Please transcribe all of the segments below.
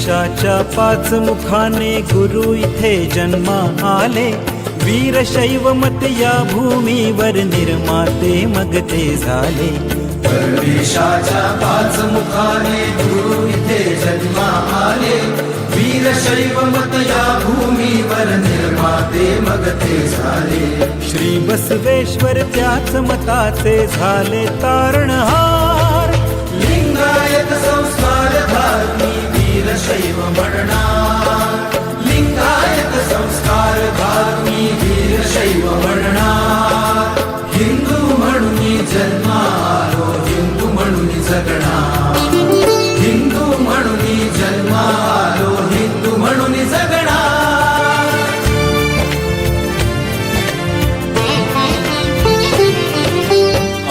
परमेशाच्या पाच मुखाने गुरु इथे जन्मा आले. वीरशैव मत या भूमीवर निर्माते मग ते झाले. परमेशाच्या पाच मुखाने गुरु इथे जन्मा आले. वीरशैव मत या भूमीवर निर्माते मग ते झाले. श्री बसवेश्वर त्याच मताचे झाले तारणहार वीरशैव म्हणणार लिंगायत संस्कार भागमी वीर शैव म्हणणार हिंदू म्हणून जन्मालो हिंदू म्हणून जगणार हिंदू म्हणून जन्मालो हिंदू म्हणून जगणार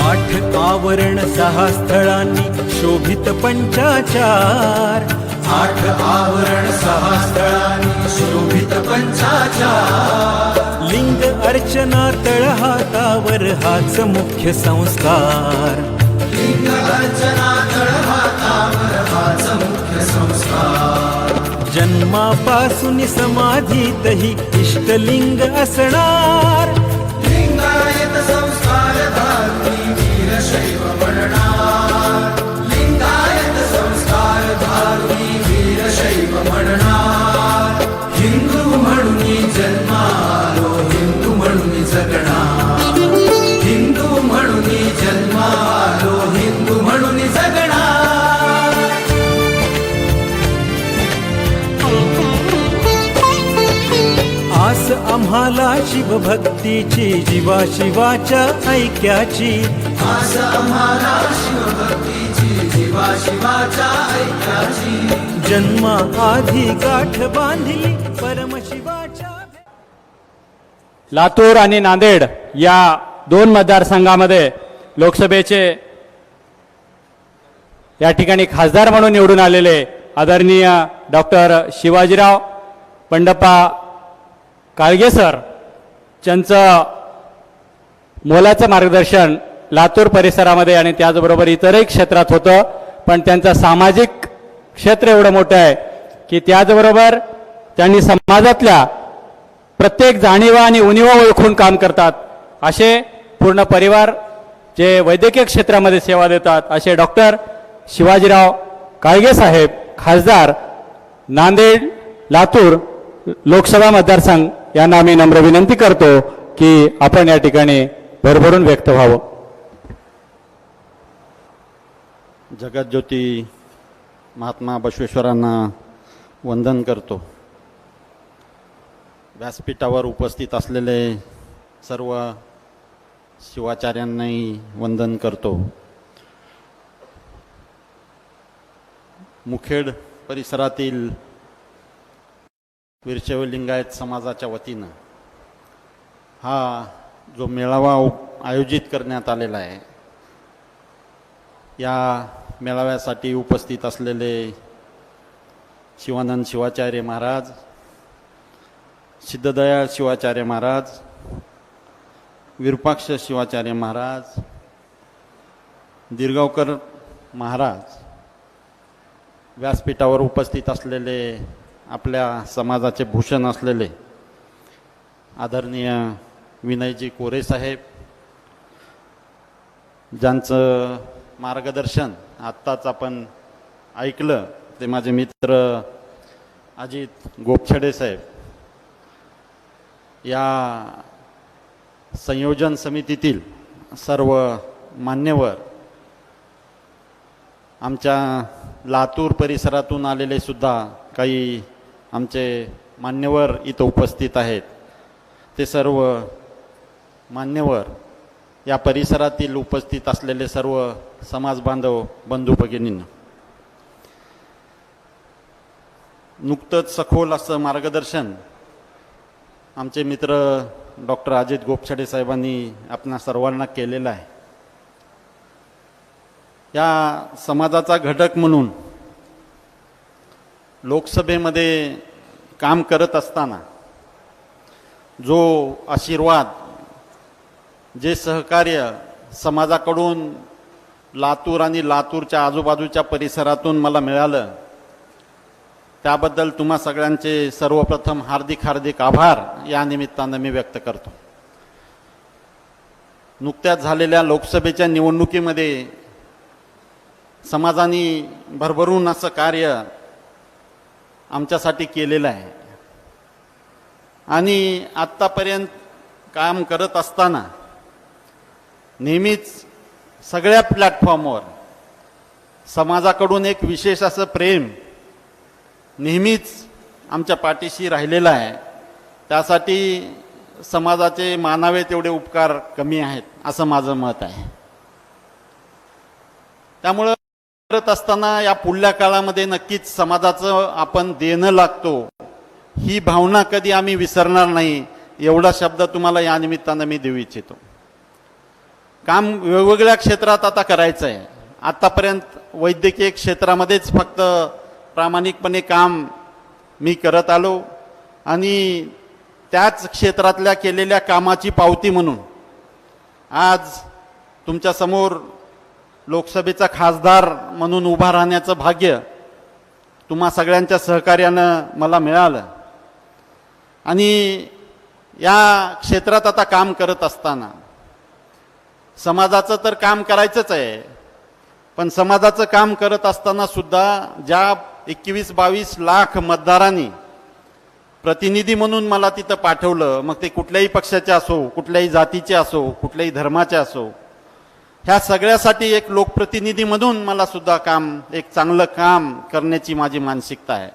आठ आवरण सहा स्थळांनी शोभित पंचाचार. आठ आवरण सहा स्थळांनी शोभित पंचाचार लिंग अर्चना तळहातावर हाच मुख्य संस्कार. लिंग अर्चना तळहातावर हाच मुख्य संस्कार. जन्मापासून समाधीतही इष्टलिंग असणार. लिंगायत संस्कार धारणी वीरशैव म्हणणार आम्हाला शिवभक्तीची जीवा शिवाच्या ऐक्याची आम्हाला शिवभक्तीची जीवा शिवाच्या ऐक्याची. जन्मा आधी गाठ बांधली परमशिवाच्या लातूर आणि नांदेड या दोन मतदारसंघामध्ये लोकसभेचे या ठिकाणी खासदार म्हणून निवडून आलेले आदरणीय डॉक्टर शिवाजीराव पंडप्पा काळगे सर त्यांचं मोलाचं मार्गदर्शन लातूर परिसरामध्ये आणि त्याचबरोबर इतरही क्षेत्रात होतं. पण त्यांचं सामाजिक क्षेत्र एवढं मोठं आहे की त्याचबरोबर त्यांनी समाजातल्या प्रत्येक जाणीवा आणि उणीवा ओळखून काम करतात. असे पूर्ण परिवार जे वैद्यकीय क्षेत्रामध्ये सेवा देतात असे डॉक्टर शिवाजीराव काळगे साहेब खासदार नांदेड लातूर लोकसभा मतदारसंघ यांना आम्ही नम्र विनंती करतो की आपण या ठिकाणी भरभरून व्यक्त व्हावं. जगतज्योती महात्मा बसवेश्वरांना वंदन करतो. व्यासपीठावर उपस्थित असलेले सर्व शिवाचार्यांनाही वंदन करतो. मुखेड परिसरातील वीरशैव लिंगायत समाजाच्या वतीनं. हा जो मेळावा उप- आयोजित करण्यात आलेला आहे या मेळाव्यासाठी उपस्थित असलेले शिवानंद शिवाचार्य महाराज सिद्धदयाळ शिवाचार्य महाराज विरूपाक्ष शिवाचार्य महाराज दीर्गावकर महाराज व्यासपीठावर उपस्थित असलेले आपल्या समाजाचे भूषण असलेले आदरणीय विनयजी कोरे साहेब ज्यांचं मार्गदर्शन आत्ताच आपण ऐकलं ते माझे मित्र अजित गोपछडे साहेब. या संयोजन समितीतील सर्व मान्यवर आमच्या लातूर परिसरातून आलेले सुद्धा काही आमचे मान्यवर इथं उपस्थित आहेत. ते सर्व मान्यवर या परिसरातील उपस्थित असलेले सर्व समाज बांधव बंधू भगिनींना. नुकतंच सखोल असं मार्गदर्शन आमचे मित्र डॉक्टर अजित गोपछडे साहेबांनी आपणा सर्वांना केलेलं आहे. या समाजाचा घटक म्हणून लोकसभेमध्ये काम करत असताना जो आशीर्वाद जे सहकार्य समाजाकडून लातूर आणि लातूरच्या आजूबाजूच्या परिसरातून मला मिळालं त्याबद्दल तुम्हा सगळ्यांचे सर्वप्रथम हार्दिक हार्दिक आभार या निमित्तानं मी व्यक्त करतो. नुकत्याच झालेल्या लोकसभेच्या निवडणुकीमध्ये समाजाने भरभरून असं कार्य आमच्यासाठी केलेलं आहे. आणि आत्तापर्यंत काम करत असताना नेहमीच सगळ्या प्लॅटफॉर्मवर समाजाकडून एक विशेष असं प्रेम नेहमीच आमच्या पाठीशी राहिलेलं आहे. त्यासाठी समाजाचे मानावे तेवढे उपकार कमी आहेत असं माझं मत आहे. त्यामुळं करत असताना या पुढल्या काळामध्ये नक्कीच समाजाचं आपण देणं लागतो. ही भावना कधी आम्ही विसरणार नाही एवढा शब्द तुम्हाला या निमित्तानं मी देऊ इच्छितो. काम वेगवेगळ्या क्षेत्रात आता करायचं आहे आतापर्यंत वैद्यकीय क्षेत्रामध्येच फक्त प्रामाणिकपणे काम मी करत आलो आणि त्याच क्षेत्रातल्या केलेल्या कामाची पावती म्हणून आज तुमच्यासमोर लोकसभेचा खासदार म्हणून उभा राहण्याचं भाग्य तुम्हा सगळ्यांच्या सहकार्यानं मला मिळालं. आणि या क्षेत्रात आता काम करत असताना समाजाचं तर काम करायचंच आहे पण समाजाचं काम करत असताना सुद्धा ज्या एकवीस बावीस लाख मतदारांनी प्रतिनिधी म्हणून मला तिथं पाठवलं मग ते कुठल्याही पक्षाचे असो कुठल्याही जातीचे असो कुठल्याही धर्माचे असो ह्या सगळ्यासाठी एक लोकप्रतिनिधी म्हणून मला सुद्धा काम एक चांगलं काम करण्याची माझी मानसिकता आहे.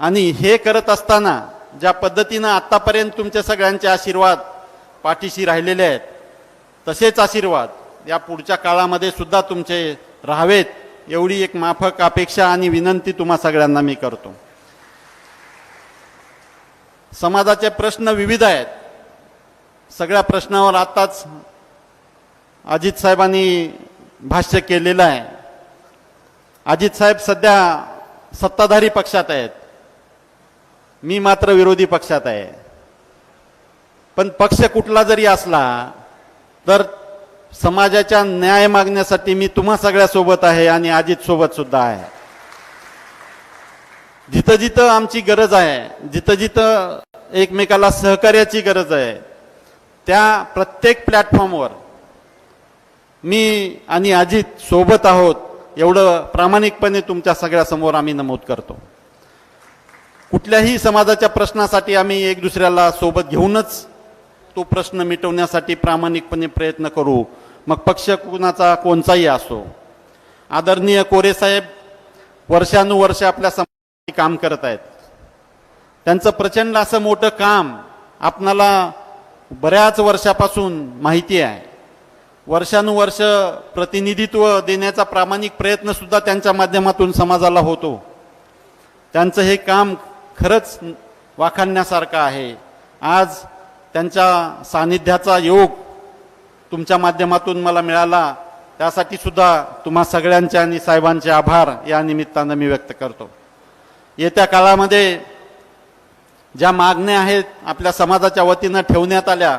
आणि हे करत असताना ज्या पद्धतीनं आत्तापर्यंत तुमच्या सगळ्यांचे आशीर्वाद पाठीशी राहिलेले आहेत तसेच आशीर्वाद या पुढच्या काळामध्ये सुद्धा तुमचे राहावेत एवढी एक माफक अपेक्षा आणि विनंती तुम्हा सगळ्यांना मी करतो. समाजाचे प्रश्न विविध आहेत. सगळ्या प्रश्नावर आत्ताच अजित साहेबांनी भाष्य केलेलं आहे. अजित साहेब सध्या सत्ताधारी पक्षात आहेत. मी मात्र विरोधी पक्षात आहे. पण पक्ष कुठला जरी असला तर समाजाच्या न्याय मागण्यासाठी मी तुम्हा सगळ्यासोबत आहे आणि अजित सोबत सुद्धा आहे. जिथं जिथं आमची गरज आहे जिथं जिथं एकमेकाला सहकार्याची गरज आहे त्या प्रत्येक प्लॅटफॉर्मवर मी आणि अजित सोबत आहोत एवढं प्रामाणिकपणे तुमच्या सगळ्यासमोर आम्ही नमूद करतो. कुठल्याही समाजाच्या प्रश्नासाठी आम्ही एक दुसऱ्याला सोबत घेऊनच तो प्रश्न मिटवण्यासाठी प्रामाणिकपणे प्रयत्न करू. मग पक्ष कुणाचा कोणताही असो. आदरणीय कोरे साहेब वर्षानुवर्ष आपल्या समाजासाठी काम करत आहेत. त्यांचं प्रचंड असं मोठं काम आपणाला बऱ्याच वर्षापासून माहिती आहे. वर्षानुवर्ष प्रतिनिधित्व देण्याचा प्रामाणिक प्रयत्न सुद्धा त्यांच्या माध्यमातून समाजाला होतो. त्यांचं हे काम खरंच वाखाणण्यासारखं आहे. आज त्यांच्या सानिध्याचा योग तुमच्या माध्यमातून मला मिळाला. त्यासाठी सुद्धा तुम्हा सगळ्यांचे आणि साहेबांचे आभार या निमित्तानं मी व्यक्त करतो. येत्या काळामध्ये ज्या मागण्या आहेत आपल्या समाजाच्या वतीनं ठेवण्यात आल्या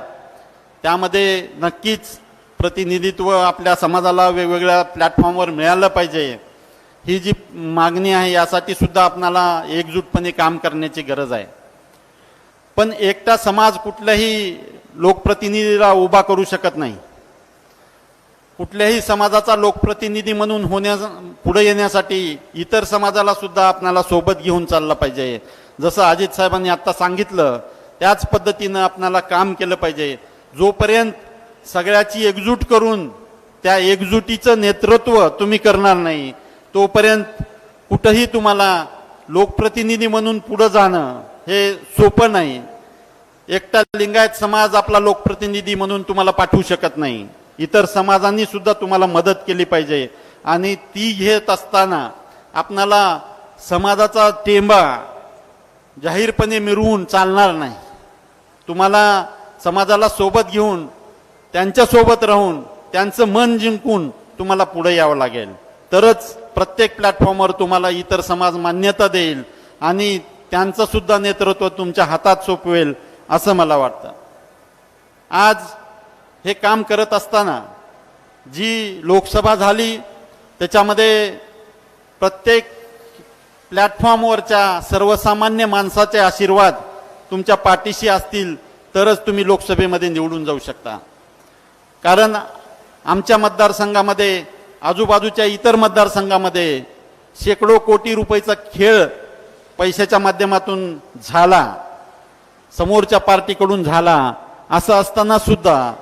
त्यामध्ये नक्कीच प्रतिनिधित्व आपल्या समाजाला वेगवेगळ्या प्लॅटफॉर्मवर मिळालं पाहिजे. ही जी मागणी आहे यासाठी सुद्धा आपणाला एकजूटपणे काम करण्याची गरज आहे. पण एकटा समाज कुठल्याही लोकप्रतिनिधीला उभा करू शकत नाही. कुठल्याही समाजाचा लोकप्रतिनिधी म्हणून होण्या पुढे येण्यासाठी इतर समाजाला सुद्धा आपणाला सोबत घेऊन चाललं पाहिजे. जसं अजित साहेबांनी आत्ता सांगितलं त्याच पद्धतीनं आपणाला काम केलं पाहिजे. जोपर्यंत सगळ्याची एकजूट करून त्या एकजुटीचं नेतृत्व तुम्ही करणार नाही. तोपर्यंत कुठंही तुम्हाला लोकप्रतिनिधी म्हणून पुढं जाणं हे सोपं नाही. एकटा लिंगायत समाज आपला लोकप्रतिनिधी म्हणून तुम्हाला पाठवू शकत नाही. इतर समाजांनी सुद्धा तुम्हाला मदत केली पाहिजे. आणि ती घेत असताना आपणाला समाजाचा टेंबा जाहीरपणे मिरवून चालणार नाही. तुम्हाला समाजाला सोबत घेऊन त्यांच्यासोबत राहून त्यांचं मन जिंकून तुम्हाला पुढे यावं लागेल. तरच प्रत्येक प्लॅटफॉर्मवर तुम्हाला इतर समाज मान्यता देईल आणि त्यांचं सुद्धा नेतृत्व तुमच्या हातात सोपवेल असं मला वाटतं. आज हे काम करत असताना जी लोकसभा झाली त्याच्यामध्ये प्रत्येक प्लॅटफॉर्मवरच्या सर्वसामान्य माणसाचे आशीर्वाद तुमच्या पाठीशी असतील तरच तुम्ही लोकसभेमध्ये निवडून जाऊ शकता. कारण आमच्या मतदारसंघामध्ये आजूबाजूच्या इतर मतदारसंघामध्ये शेकडो कोटी रुपयेचा खेळ पैशाच्या माध्यमातून झाला समोरच्या पार्टीकडून झाला असं असताना सुद्धा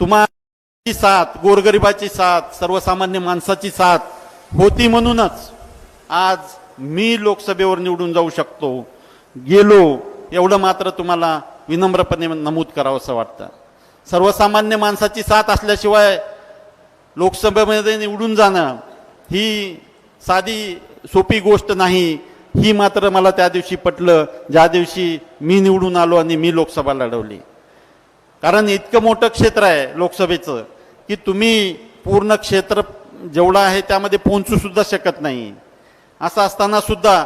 तुम्हाला साथ गोरगरिबाची साथ सर्वसामान्य माणसाची साथ होती म्हणूनच आज मी लोकसभेवर निवडून जाऊ शकतो. गेलो एवढं मात्र तुम्हाला विनम्रपणे नमूद करावं असं वाटतं. सर्वसामान्य माणसाची साथ असल्याशिवाय लोकसभेमध्ये निवडून जाणं ही साधी सोपी गोष्ट नाही. ही मात्र मला त्या दिवशी पटलं. ज्या दिवशी मी निवडून आलो आणि मी लोकसभा लढवली. कारण इतकं मोठं क्षेत्र आहे लोकसभेचं की तुम्ही पूर्ण क्षेत्र जेवढं आहे त्यामध्ये पोहोचूसुद्धा शकत नाही. असं असताना सुद्धा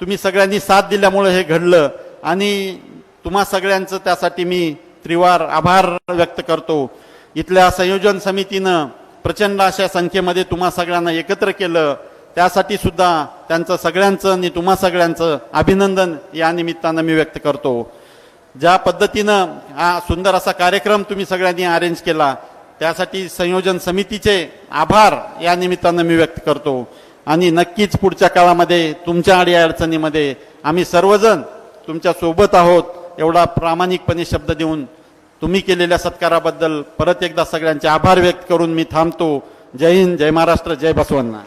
तुम्ही सगळ्यांनी साथ दिल्यामुळं हे घडलं आणि तुम्हा सगळ्यांचं त्यासाठी मी त्रिवार आभार व्यक्त करतो. इथल्या संयोजन समितीनं प्रचंड अशा संख्येमध्ये तुम्हा सगळ्यांना एकत्र केलं. त्यासाठी सुद्धा त्यांचं सगळ्यांचं आणि तुम्हा सगळ्यांचं अभिनंदन या निमित्तानं मी व्यक्त करतो. ज्या पद्धतीनं हा सुंदर असा कार्यक्रम तुम्ही सगळ्यांनी अरेंज केला त्यासाठी संयोजन समितीचे आभार या निमित्तानं मी व्यक्त करतो. आणि नक्कीच पुढच्या काळामध्ये तुमच्या अडी अडचणीमध्ये आम्ही सर्वजण तुमच्यासोबत आहोत. एवढा प्रामाणिकपणे शब्द देऊन तुम्ही केलेल्या सत्काराबद्दल परत एकदा सगळ्यांचे आभार व्यक्त करून मी थांबतो. जय हिंद जय महाराष्ट्र जय बसवन्ना